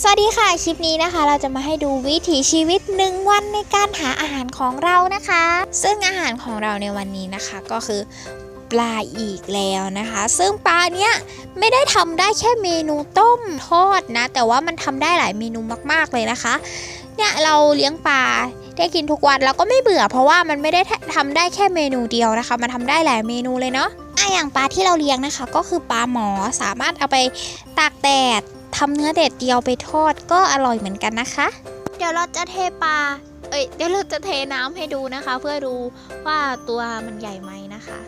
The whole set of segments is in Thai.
สวัสดีค่ะ คลิปนี้นะคะ เราจะมาให้ดูวิถีชีวิตหนึ่งวันในการหาอาหารของเรานะคะ ซึ่งอาหารของเราในวันนี้นะคะก็คือปลาอีกแล้วนะคะ ซึ่งปลาเนี้ยไม่ได้ทำได้แค่เมนูต้มทอดนะ แต่ว่ามันทำได้หลายเมนูมากๆเลยนะคะ เนี่ยเราเลี้ยงปลาได้กินทุกวันแล้วก็ไม่เบื่อ เพราะว่ามันไม่ได้ทำได้แค่เมนูเดียวนะคะ มันทำได้หลายเมนูเลยเนาะอะอย่างปลาที่เราเลี้ยงนะคะ ก็คือปลาหมอสามารถเอาไปตากแดด ทำเนื้อเด็ดเดียวไปทอดก็อร่อยเหมือนกันนะคะ เดี๋ยวเราจะเทปลา เอ้ย เดี๋ยวเราจะเทน้ำให้ดูนะคะ เพื่อดูว่าตัวมันใหญ่ไหมนะคะ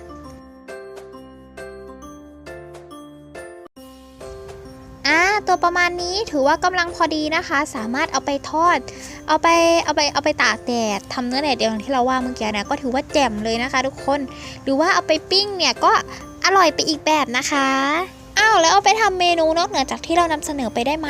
อ่า ตัวประมาณนี้ถือว่ากำลังพอดีนะคะ สามารถเอาไปทอด เอาไป เอาไป เอาไปตากแดดทำเนื้อแดดเดียวอย่างที่เราว่าเมื่อกี้นะ ก็ถือว่าแจ่มเลยนะคะ ทุกคน หรือว่าเอาไปปิ้งเนี่ยก็อร่อยไปอีกแบบนะคะอ้าว แล้วเอาไปทำเมนูนอกเหนือจากที่เรานำเสนอไปได้ไหม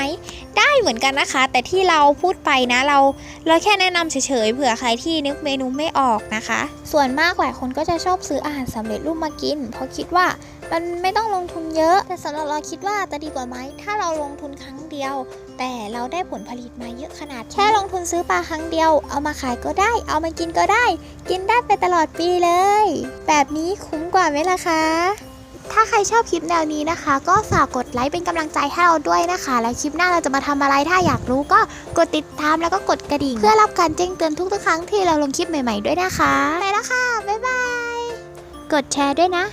ได้เหมือนกันนะคะ แต่ที่เราพูดไปนะเรา เราแค่แนะนำเฉยๆเผื่อใครที่นึกเมนูไม่ออกนะคะ ส่วนมากหลายคนก็จะชอบซื้ออาหารสำเร็จรูปมากิน เพราะคิดว่ามันไม่ต้องลงทุนเยอะ แต่สำหรับเราคิดว่าจะดีกว่าไหมถ้าเราลงทุนครั้งเดียว แต่เราได้ผลผลิตมาเยอะขนาด แค่ลงทุนซื้อปลาครั้งเดียว เอามาขายก็ได้ เอามากินก็ได้ กินได้ไปตลอดปีเลย แบบนี้คุ้มกว่าไหมล่ะคะ ถ้าใครชอบคลิปแนวนี้นะคะ ก็ฝากกดไลค์เป็นกำลังใจให้เราด้วยนะคะ แล้วคลิปหน้าเราจะมาทำอะไรถ้าอยากรู้ก็กดติดตามแล้วก็กดกระดิ่ง เพื่อรับการแจ้งเตือนทุกๆครั้งที่เราลงคลิปใหม่ ๆด้วยนะคะ ไปแล้วค่ะ บ๊ายบาย กดแชร์ด้วยนะ